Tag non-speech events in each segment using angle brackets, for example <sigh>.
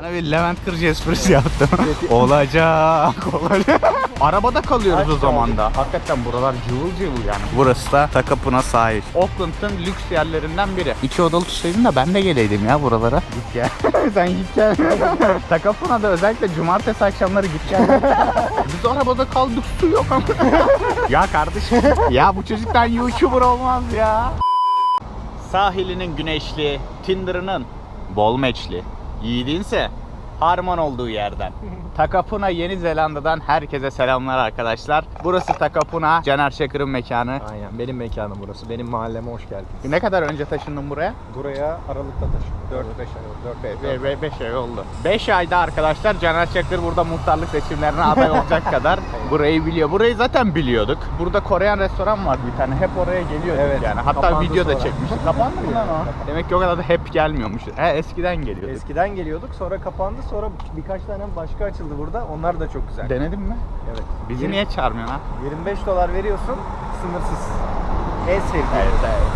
Sana bir Levent Kırcı esprisi yaptım. <laughs> olacak, olacak. Arabada kalıyoruz o zaman da. Hakikaten buralar cıvıl cıvıl yani. Burası da Takapuna sahil. Auckland'ın lüks yerlerinden biri. İki odalı tutsaydın da ben de geleydim ya buralara. Git gel. <laughs> Sen git gel. <laughs> Takapuna'da özellikle cumartesi akşamları git gel. Biz arabada kaldık su yok ama. ya kardeşim. ya bu çocuktan YouTuber olmaz ya. Sahilinin güneşli, Tinder'ının bol meçli, 二轮车 harman olduğu yerden. <laughs> Takapuna Yeni Zelanda'dan herkese selamlar arkadaşlar. Burası Takapuna, Caner Çakır'ın mekanı. Aynen benim mekanım burası. Benim mahalleme hoş geldiniz. Ne kadar önce taşındın buraya? Buraya Aralık'ta taşındım. 4-5 ay oldu. 4-5 5 ay oldu. 5 ayda arkadaşlar Caner Çakır burada muhtarlık seçimlerine aday olacak <laughs> kadar burayı biliyor. Burayı zaten biliyorduk. Burada Koreyan restoran var bir tane. Hep oraya geliyorduk Evet, yani. Hatta video da çekmiştik. Kapandı mı lan o? <laughs> Demek ki o kadar da hep gelmiyormuş. He eskiden geliyorduk. Eskiden geliyorduk sonra kapandı sonra birkaç tane başka açıldı burada. Onlar da çok güzel. Denedin mi? Evet. Bizi Yirmi- niye çağırmıyorsun ha? 25 dolar veriyorsun sınırsız. En sevdiğim.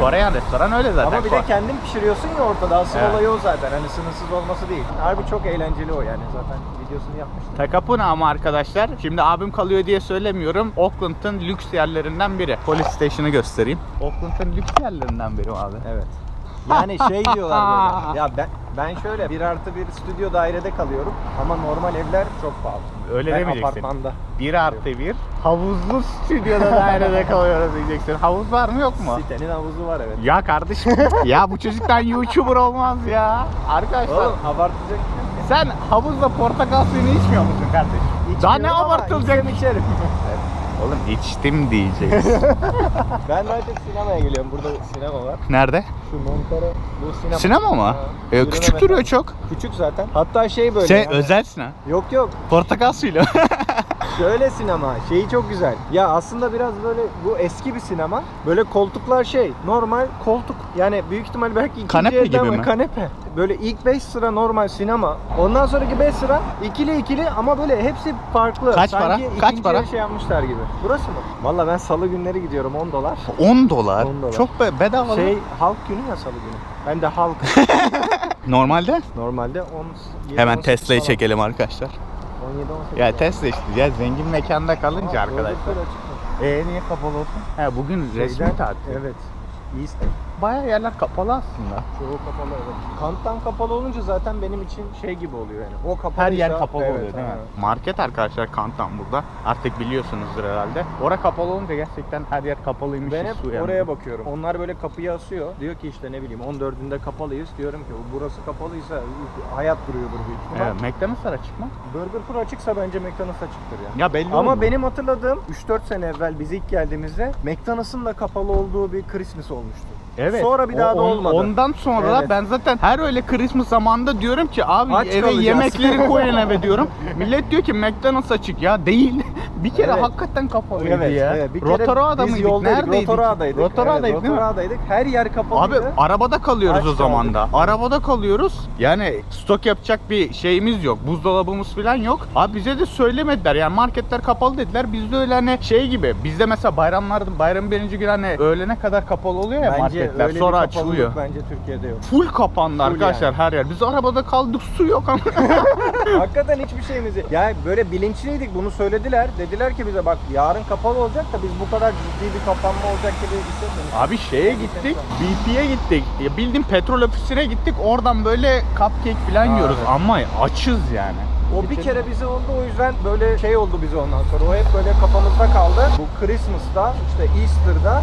Koreyan restoran öyle zaten. Ama bir de kendin pişiriyorsun ya ortada. Asıl Evet. olayı o zaten. Hani sınırsız olması değil. Harbi çok eğlenceli o yani. Zaten videosunu yapmıştım. Takapuna ama arkadaşlar. Şimdi abim kalıyor diye söylemiyorum. Auckland'ın lüks yerlerinden biri. Police Station'ı göstereyim. Auckland'ın lüks yerlerinden biri abi. Evet. Yani şey diyorlar böyle. <laughs> Ya ben ben şöyle bir artı bir stüdyo dairede kalıyorum ama normal evler çok pahalı. Öyle ben demeyeceksin. apartmanda. 1 artı 1 havuzlu stüdyoda dairede kalıyoruz diyeceksin. Havuz var mı yok mu? Sitenin havuzu var evet. Ya kardeşim ya bu çocuktan YouTuber olmaz ya. Arkadaşlar Oğlum abartacak. sen havuzla portakal suyunu içmiyor musun kardeşim? Daha ne İçmiyorum ama abartılacak? içsem içerim. Oğlum içtim diyeceksin. <laughs> ben daha çok sinemaya geliyorum. Burada sinema var. Nerede? Şu Montero bu sinema. Sinema mı? E, yürüme küçük mesafe. duruyor çok. Küçük zaten. Hatta şey böyle. Şey yani- özelsin ha. Yok yok. Portakal suyla. <laughs> Şöyle sinema. Şeyi çok güzel. Ya aslında biraz böyle bu eski bir sinema. Böyle koltuklar şey. Normal koltuk. Yani büyük ihtimal belki ikinci Kanepe gibi mi? Kanepe. Böyle ilk 5 sıra normal sinema. Ondan sonraki 5 sıra ikili ikili ama böyle hepsi farklı. Kaç Sanki para? Kaç ikinci para? şey yapmışlar gibi. Burası mı? Valla ben salı günleri gidiyorum 10 dolar. 10 dolar. 10 dolar. Çok be bedava. Şey lan. halk günü ya salı günü. Ben de halk. <laughs> Normalde Normalde 10 7, hemen 18 Tesla'yı çekelim arkadaşlar. 17 18. Ya Tesla işte ya zengin mekanda kalınca arkadaşlar. Burger açık mı? E niye kapalı olsun? He bugün resmi tatil. Evet. Easter. Bayağı yerler kapalı aslında. Çoğu kapalı evet. Kanttan kapalı olunca zaten benim için şey gibi oluyor yani. O kapalı. Her yer kapalı oluyor değil mi? Market arkadaşlar Kantan burada. Artık biliyorsunuzdur herhalde. Ora kapalı olunca gerçekten her yer kapalıymış. Ben hep oraya bakıyorum. Onlar böyle kapıyı asıyor. Diyor ki işte ne bileyim 14'ünde kapalıyız. Diyorum ki burası kapalıysa hayat duruyordur büyük ihtimal. Evet, McDonald's'lara çıkma. Burger Pro açıksa bence McDonald's açıktır ya. Ya belli Ama benim hatırladığım 3-4 sene evvel biz ilk geldiğimizde McDonald's'ın da kapalı olduğu bir Christmas olmuştu. Evet. Sonra bir daha da olmadı. Ondan sonra Evet. ben zaten her öyle Christmas zamanında diyorum ki abi Aç eve kalacağız. yemekleri koyun eve diyorum. Millet diyor ki McDonald's açık ya değil. Bir kere Evet. hakikaten kapalıydı Evet, ya. evet. Bir kere Rotorua'da biz mıydık? yoldaydık, Neredeydik? Rotorua'daydık. Rotorua'daydık evet, değil mi? Rotorua'daydık. Her yer kapalıydı. Abi arabada kalıyoruz Aç o zaman da. kaldık. Arabada kalıyoruz. Yani stok yapacak bir şeyimiz yok. Buzdolabımız falan yok. Abi bize de söylemediler. Yani marketler kapalı dediler. Bizde öyle hani şey gibi. Bizde mesela bayramlarda bayram birinci gün hani öğlene kadar kapalı oluyor ya marketler. öyle bir Sonra kapalılık açılıyor. Bence Türkiye'de yok. Full kapandı Full arkadaşlar yani. her yer. Biz arabada kaldık su yok ama. <laughs> Hakikaten hiçbir şeyimizi. Ya böyle bilinçliydik bunu söylediler. Dediler ki bize bak yarın kapalı olacak da biz bu kadar ciddi bir kapanma olacak gibi hissetmedik. Abi şeye gittik, BP'ye gittik. Ya bildiğin petrol ofisine gittik. Oradan böyle cupcake falan Aa, yiyoruz evet. ama açız yani. O bir kere bize oldu o yüzden böyle şey oldu bize ondan sonra. O hep böyle kafamızda kaldı. Bu Christmas'ta işte Easter'da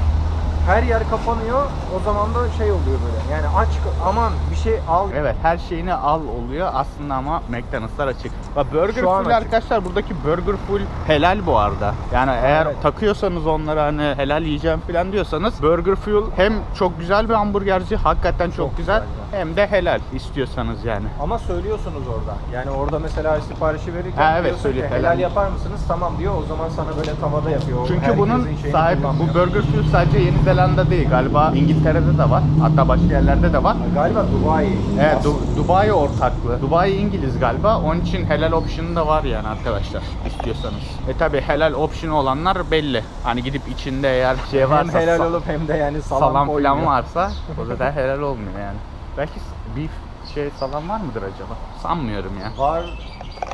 her yer kapanıyor. O zaman da şey oluyor böyle. Yani aç aman bir şey al. Evet her şeyini al oluyor aslında ama McDonald'slar açık. Bak Burger Şu Full açık. arkadaşlar buradaki Burger Full helal bu arada. Yani eğer Evet. takıyorsanız onlara hani helal yiyeceğim falan diyorsanız Burger Fuel hem çok güzel bir hamburgerci hakikaten çok, Çok güzel, güzel hem de helal istiyorsanız yani. Ama söylüyorsunuz orada. Yani orada mesela siparişi verirken Ha, evet, diyorsun ki helal. helal yapar mısınız? Tamam diyor. O zaman sana böyle tavada yapıyor. Çünkü herkesin bunun sahibi bu Burger Fuel sadece Yeni Zelanda değil galiba İngiltere'de de var. Hatta başka yerlerde de var. Galiba Dubai. Evet. Du- Dubai ortaklığı. Dubai İngiliz galiba. Onun için helal option'ı da var yani arkadaşlar istiyorsanız. E tabi helal option olanlar belli. Hani gidip içinde eğer şey varsa hem helal olup hem de yani salam, salam falan varsa o da helal olmuyor yani. Belki beef şey salan var mıdır acaba? Sanmıyorum ya. Var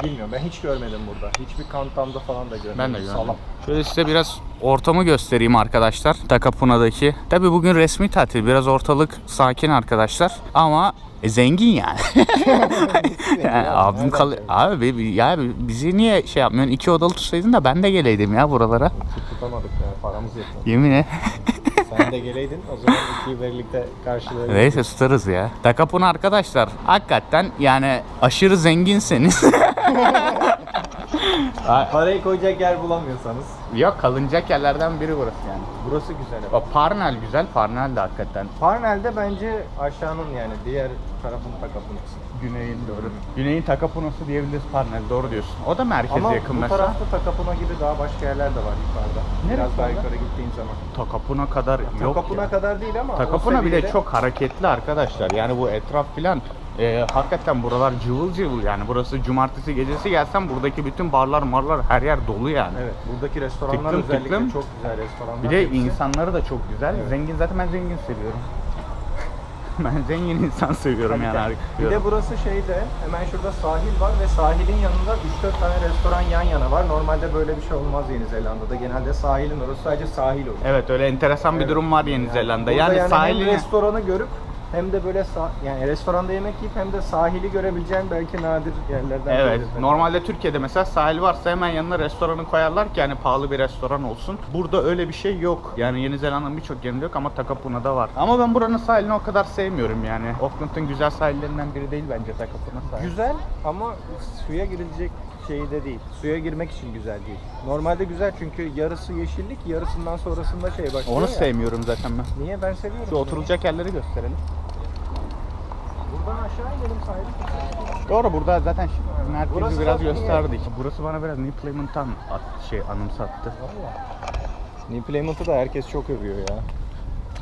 bilmiyorum ben hiç görmedim burada. Hiçbir kantamda falan da görmedim. Ben de görmedim. Salam. Şöyle size biraz ortamı göstereyim arkadaşlar. Takapuna'daki. Tabi bugün resmi tatil. Biraz ortalık sakin arkadaşlar. Ama e, zengin yani. <laughs> yani abim kal abi bi- ya bizi niye şey yapmıyorsun? İki odalı tutsaydın da ben de geleydim ya buralara. Tutamadık yani paramız yetmedi. Yemin et. <laughs> Sen de geleydin o zaman ikiyi birlikte karşılayabiliriz. Neyse tutarız ya. Takapuna arkadaşlar hakikaten yani aşırı zenginseniz <laughs> Parayı koyacak yer bulamıyorsanız. Yok kalınacak yerlerden biri burası yani. Burası güzel. O Parnell güzel, Parnell de hakikaten. Parnell'de bence aşağının yani diğer tarafın takapınası. Güneyin doğru. Güneyin Takapunası diyebiliriz Parnell doğru diyorsun. O da merkeze Ama yakın bu mesela. tarafta Takapuna gibi daha başka yerler de var yukarıda. Neresi Biraz daha orada? yukarı gittiğin zaman. Takapuna kadar yok Takapuna ya. kadar değil ama o Takapuna bile seviyede- çok hareketli arkadaşlar. Yani bu etraf filan e, hakikaten buralar cıvıl cıvıl yani. Burası cumartesi gecesi gelsen buradaki bütün barlar marlar her yer dolu yani. Evet, buradaki restoranlar Tıklım özellikle tıklım. çok güzel restoranlar. Bir de hepsi. insanları da çok güzel. Evet. Zengin zaten ben zengin seviyorum. <laughs> ben zengin insan seviyorum yani. Kalite. Bir de burası şeyde hemen şurada sahil var ve sahilin yanında 3-4 tane restoran yan yana var. Normalde böyle bir şey olmaz Yeni Zelanda'da. Genelde sahilin orası sadece sahil olur. Evet öyle enteresan bir Evet. durum var Yeni Zelanda. Burada Yani, hem sahilini restoranı görüp hem de böyle yani restoranda yemek yiyip hem de sahili görebileceğin belki nadir yerlerden Evet. biri. Normalde Türkiye'de mesela sahil varsa hemen yanına restoranı koyarlar ki yani pahalı bir restoran olsun. Burada öyle bir şey yok. Yani Yeni Zelanda'nın birçok yerinde yok ama Takapuna'da var. Ama ben buranın sahilini o kadar sevmiyorum yani. Auckland'ın güzel sahillerinden biri değil bence Takapuna sahili. Güzel ama suya girilecek şeyde değil. Suya girmek için güzel değil. Normalde güzel çünkü yarısı yeşillik, yarısından sonrasında şey başlıyor Onu ya. sevmiyorum zaten ben. Niye ben seviyorum. Şu oturulacak yerleri gösterelim. Buradan aşağı inelim sahili. Doğru burada zaten şimdi merkezi Burası biraz gösterdik. Burası bana biraz New Playmout'tan at- şey anımsattı. New Playmout'u da herkes çok övüyor ya.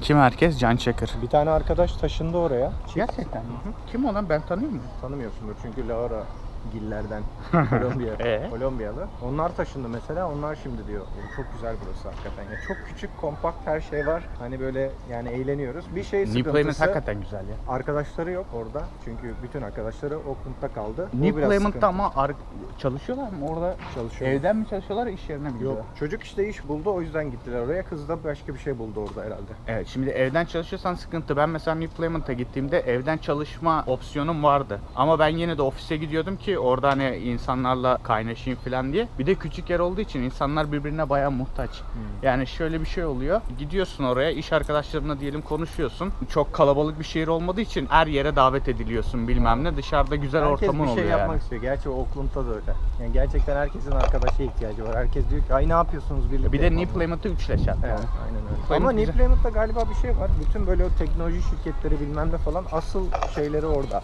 Kim herkes? Can Çakır. Bir tane arkadaş taşındı oraya. Gerçekten mi? Kim o lan ben tanıyor muyum? Tanımıyorsundur çünkü Laura Giller'den <laughs> Kolombiya, Ee? Kolombiyalı. Onlar taşındı mesela. Onlar şimdi diyor. "Oğlum çok güzel burası hakikaten. Ya çok küçük, kompakt her şey var. Hani böyle yani eğleniyoruz. Bir şey New sıkıntısı. hakikaten güzel ya. Arkadaşları yok orada. Çünkü bütün arkadaşları Auckland'da kaldı. Bu New biraz sıkıntı. ama ar- çalışıyorlar mı orada? çalışıyor. Evden mi çalışıyorlar iş yerine mi Yok. gidiyorlar? Çocuk işte iş buldu o yüzden gittiler oraya. Kız da başka bir şey buldu orada herhalde. Evet şimdi evden çalışıyorsan sıkıntı. Ben mesela New Playmout'a gittiğimde evden çalışma opsiyonum vardı. Ama ben yine de ofise gidiyordum ki orada hani insanlarla kaynaşayım falan diye. Bir de küçük yer olduğu için insanlar birbirine bayağı muhtaç. Yani şöyle bir şey oluyor. Gidiyorsun oraya iş arkadaşlarına diyelim konuşuyorsun. Çok kalabalık bir şehir olmadığı için her yere davet ediliyorsun bilmem ne. Dışarıda güzel Herkes ortamın bir şey oluyor yapmak yani. istiyor. Gerçi Auckland'da da öyle. Yani gerçekten herkesin arkadaşa ihtiyacı var. Herkes diyor ki ay ne yapıyorsunuz birlikte? Bir de yapalım." New Playmout'u üçleşen. Evet, aynen öyle. Playmout Ama. New Playmout'ta galiba bir şey var. Bütün böyle o teknoloji şirketleri bilmem ne falan asıl şeyleri orada.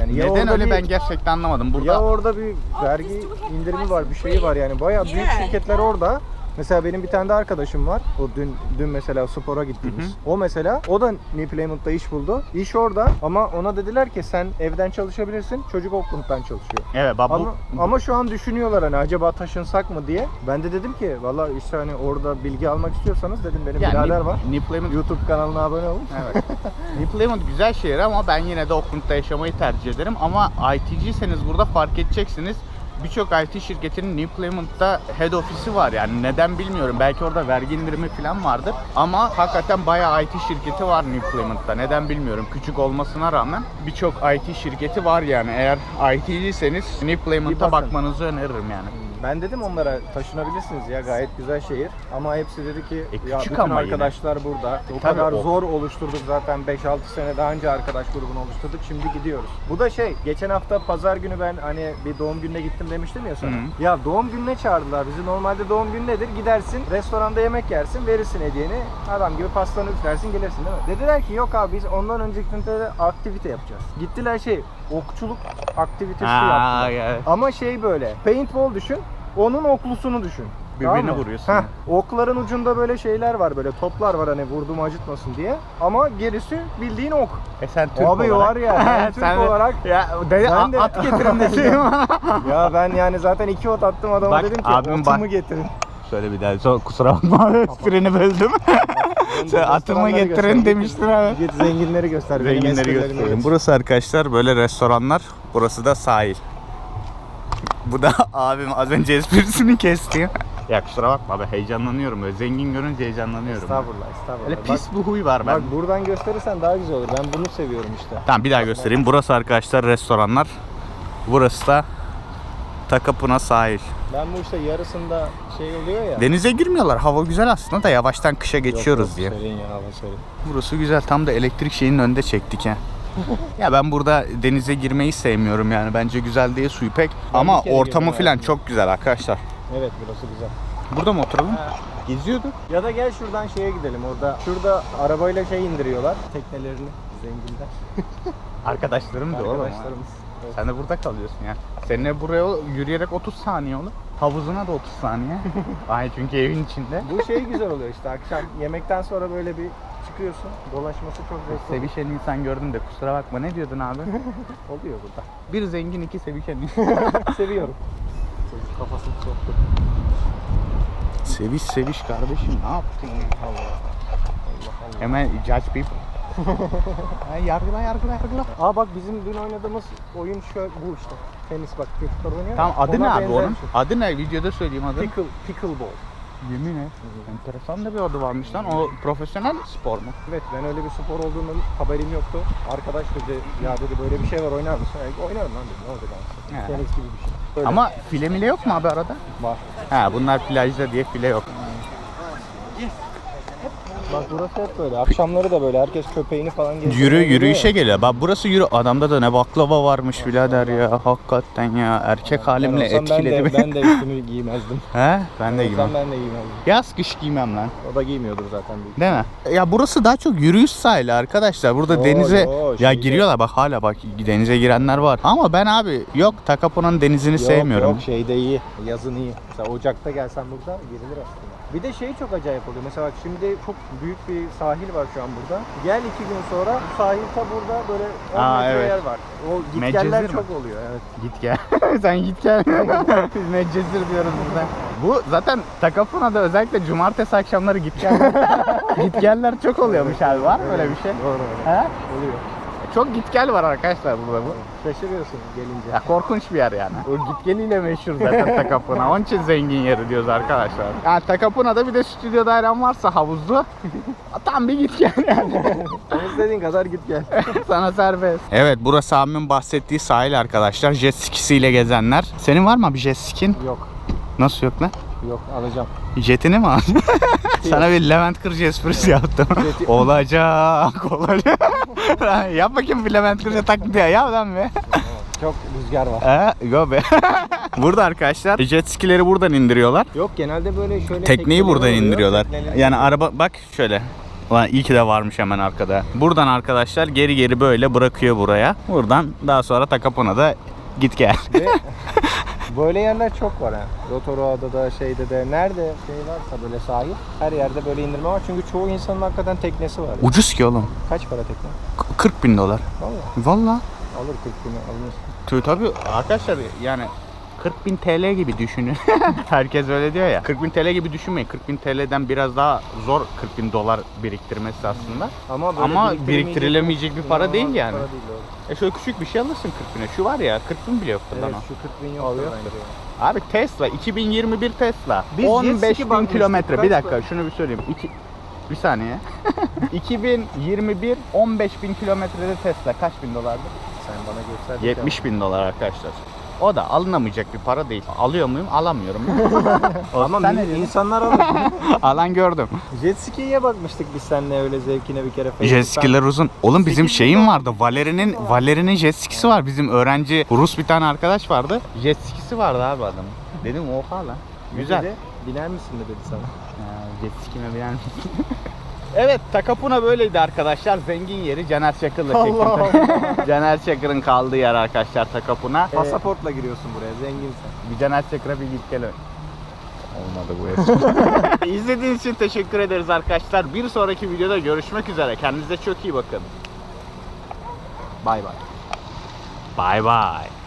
Yani ya Neden orada öyle bir, ben gerçekten anlamadım. Burada ya orada bir vergi indirimi var, bir şeyi var yani. Bayağı büyük şirketler orada. Mesela benim bir tane de arkadaşım var. O dün dün mesela spora gittiğimiz. O mesela o da New Playmout'ta iş buldu. İş orada ama ona dediler ki sen evden çalışabilirsin. Çocuk Auckland'dan çalışıyor. Evet bak bu Ama, ama şu an düşünüyorlar hani acaba taşınsak mı diye. Ben de dedim ki valla işte hani orada bilgi almak istiyorsanız dedim benim yani birader New, var. New Playmout YouTube kanalına abone olun. Evet. <laughs> New Playmout güzel şehir ama ben yine de Auckland'da yaşamayı tercih ederim. Ama IT'ciyseniz burada fark edeceksiniz. Birçok IT şirketinin New Playmout'ta head ofisi var yani neden bilmiyorum. Belki orada vergi indirimi falan vardır. Ama hakikaten bayağı IT şirketi var New Playmout'ta. Neden bilmiyorum. Küçük olmasına rağmen birçok IT şirketi var yani. Eğer IT'ciyseniz New bakın. bakmanızı öneririm yani. Ben dedim onlara taşınabilirsiniz ya gayet güzel şehir. Ama hepsi dedi ki E, ya küçük bütün ama yine. arkadaşlar burada. O tabii kadar o- zor oluşturduk zaten 5-6 sene daha önce arkadaş grubunu oluşturduk. Şimdi gidiyoruz. Bu da şey geçen hafta pazar günü ben hani bir doğum gününe gittim demiştim ya sana. Hı. Ya doğum gününe çağırdılar bizi. Normalde doğum günü nedir? Gidersin restoranda yemek yersin verirsin hediyeni. Adam gibi pastanı üflersin gelirsin değil mi? Dediler ki yok abi biz ondan önceki günde de aktivite yapacağız. Gittiler şey okçuluk aktivitesi Aa, yaptılar. ya. Ama şey böyle paintball düşün. Onun oklusunu düşün. Birbirine Tamam vuruyorsun Heh, okların ucunda böyle şeyler var böyle toplar var hani vurdum acıtmasın diye. Ama gerisi bildiğin ok. E sen Türk Abi olarak. var ya, ben <laughs> Türk Sen olarak- Ya de, Ben de- at getirin deseydim. <laughs> ya ben yani zaten iki ot attım adama Bak, dedim ki abim bak- getirin. Şöyle bir daha sonra kusura bakma espreni böldüm. <laughs> Sen atımı getirin demiştin abi. Zenginleri göster. Zenginleri gösterelim. göster. Burası arkadaşlar böyle restoranlar. Burası da sahil. Bu da <laughs> abim az önce esprisini kesti. Ya kusura bakma abi heyecanlanıyorum böyle. Zengin görünce heyecanlanıyorum. Estağfurullah, estağfurullah. Öyle Bak- pis bir huy var ben. Bak buradan gösterirsen daha güzel olur. Ben bunu seviyorum işte. Tamam bir daha göstereyim. Burası arkadaşlar restoranlar. Burası da Takapuna sahil. Ben bu işte yarısında şey oluyor ya. Denize girmiyorlar. Hava güzel aslında da yavaştan kışa Yok, geçiyoruz yok, diye. Serin ya hava serin. Burası güzel. Tam da elektrik şeyinin önünde çektik ha. <laughs> ya ben burada denize girmeyi sevmiyorum yani. Bence güzel diye suyu pek. Ben Ama ortamı hayatımda. çok güzel arkadaşlar. Evet burası güzel. Burada mı oturalım? Geziyorduk. Ya da gel şuradan şeye gidelim orada. Şurada arabayla şey indiriyorlar. Teknelerini. Zenginler. <laughs> Arkadaşlarım da oğlum. Arkadaşlarımız. Evet. Sen de burada kalıyorsun ya. Seninle buraya yürüyerek 30 saniye olur. Havuzuna da 30 saniye. <laughs> Ay çünkü evin içinde. Bu şey güzel oluyor işte akşam yemekten sonra böyle bir çıkıyorsun. Dolaşması çok zevkli. Sevişen insan gördüm de kusura bakma ne diyordun abi? <laughs> oluyor burada. Bir zengin iki sevişen insan. <laughs> Seviyorum. Çocuk kafasını soktu. Seviş seviş kardeşim ne yaptın ya? Allah Allah. Hemen judge people. <laughs> ha, yargıla yargıla yargıla. Aa bak bizim dün oynadığımız oyun şöyle bu işte. Tenis bak çocuklar oynuyor. Tamam adı Ona ne abi onun? şey. Adı ne? Videoda söyleyeyim adını. Pickle, pickleball. Yemin et. Enteresan da bir adı varmış lan. O profesyonel spor mu? Evet ben öyle bir spor olduğundan haberim yoktu. Arkadaş dedi ya dedi böyle bir şey var oynar mısın? E, oynarım lan dedim ne olacak He. abi. Tenis gibi bir şey. Öyle. Ama file mile yok mu abi arada? Var. Ha bunlar plajda diye file yok. Bak burası hep böyle. Akşamları da böyle herkes köpeğini falan gezdiriyor. Yürü yürüyüşe geliyor. Bak burası yürü. Adamda da ne baklava varmış birader ya. Hakikaten ya. Erkek Ben halimle olsam etkiledi ben de, beni. ben de üstümü giymezdim. <laughs> He? Ben de Olsam giymem. ben de giymezdim. Yaz kış giymem lan. O da giymiyordur zaten büyük. Değil mi? Ya burası daha çok yürüyüş sahili arkadaşlar. Burada Oo, denize yo, ya şeyde- giriyorlar bak hala bak denize girenler var. Ama ben abi yok Takapuna'nın denizini Yok, sevmiyorum. Yok şeyde iyi. Yazın iyi. Mesela Ocak'ta gelsen burada girilir aslında. Bir de şey çok acayip oluyor. Mesela bak şimdi çok büyük bir sahil var şu an burada. Gel iki gün sonra bu sahil ta burada böyle 10 Aa, metre evet. yer var. O gitgeller çok oluyor. Evet. Git gel. <laughs> Sen git gel. Biz Medcezir diyoruz burada. Bu zaten Takapuna'da özellikle cumartesi akşamları git gel. <laughs> git geller çok oluyormuş abi. Var mı öyle bir şey? Doğru. He? Oluyor. Çok git gel var arkadaşlar burada bu. Şaşırıyorsun gelince. Ya korkunç bir yer yani. O git geliyle meşhur zaten <laughs> Takapuna. Onun için zengin yeri diyoruz arkadaşlar. Yani Takapuna'da bir de stüdyo dairen varsa havuzlu. <laughs> Tam bir git gel yani. <laughs> İstediğin kadar git gel. Sana serbest. Evet burası abimin bahsettiği sahil arkadaşlar. Jet skisiyle gezenler. Senin var mı bir jet skin? yok. Nasıl yok lan? Yok alacağım. Jetini mi aldın? <laughs> Sana bir Levent Kırcı esprisi yaptım. Jeti- olacak, olacak. <laughs> Yap bakayım bir Levent Kırcı taklidi ya. Yap lan be. Çok rüzgar var. He, yo be. <laughs> Burada arkadaşlar jet skileri buradan indiriyorlar. Yok genelde böyle şöyle Tekneyi tekneleri buradan oluyor. indiriyorlar. Tekneleri- Yani araba bak şöyle. Ulan iyi ki de varmış hemen arkada. Buradan arkadaşlar geri geri böyle bırakıyor buraya. Buradan daha sonra Takapuna'da git gel. Ve böyle yerler çok var ha. Rotorua'da da şeyde de nerede şey varsa böyle sahil her yerde böyle indirme var. Çünkü çoğu insanın hakikaten teknesi var. Ucuz ki oğlum. Kaç para tekne? K- 40 bin dolar. Valla Valla. alır 40 bini alınır. Tabii tabii arkadaşlar yani 40 bin TL gibi düşünün. <laughs> Herkes öyle diyor ya. 40 bin TL gibi düşünmeyin. 40 bin TL'den biraz daha zor 40 bin dolar biriktirmesi aslında. Ama, böyle Ama biriktirilemeyecek bir para değil yani. Para değil. E şöyle küçük bir şey alırsın 40 bine. Şu var ya 40 bin bile yoktur lan Evet o. şu 40 bin yok bence. Abi Tesla 2021 Tesla Biz jet 15 ski bin bakmıştık. kilometre. Bir dakika şunu bir söyleyeyim. İki, bir saniye. <laughs> 2021 15 bin kilometrede Tesla kaç bin dolardı? Sen bana göster. 70 bin dolar arkadaşlar. O da alınamayacak bir para değil. Alıyor muyum? Alamıyorum. <laughs> Ama Sen ne mi- diyorsun? insanlar alır. <laughs> Alan gördüm. Jet ski'ye bakmıştık biz seninle öyle zevkine bir kere. Jet Facebook'tan. skiler uzun. Oğlum bizim 8 şeyim vardı. Valeri'nin Valeri'nin jet skisi var. Bizim öğrenci Rus bir tane arkadaş vardı. Jet skisi vardı abi adamın. Dedim oha lan. Ne Güzel. dedi? Biner misin mi dedi sana. Ha, jet skime bilen <laughs> Evet Takapuna böyleydi arkadaşlar. Zengin yeri Caner Çakır'la çektim. Allah <laughs> Caner Çakır'ın kaldığı yer arkadaşlar Takapuna. Pasaportla giriyorsun buraya zenginsen. Bir Caner Çakır'a bir git gel. Olmadı bu espri. <laughs> İzlediğiniz için teşekkür ederiz arkadaşlar. Bir sonraki videoda görüşmek üzere. Kendinize çok iyi bakın. Bay bay. Bye bye.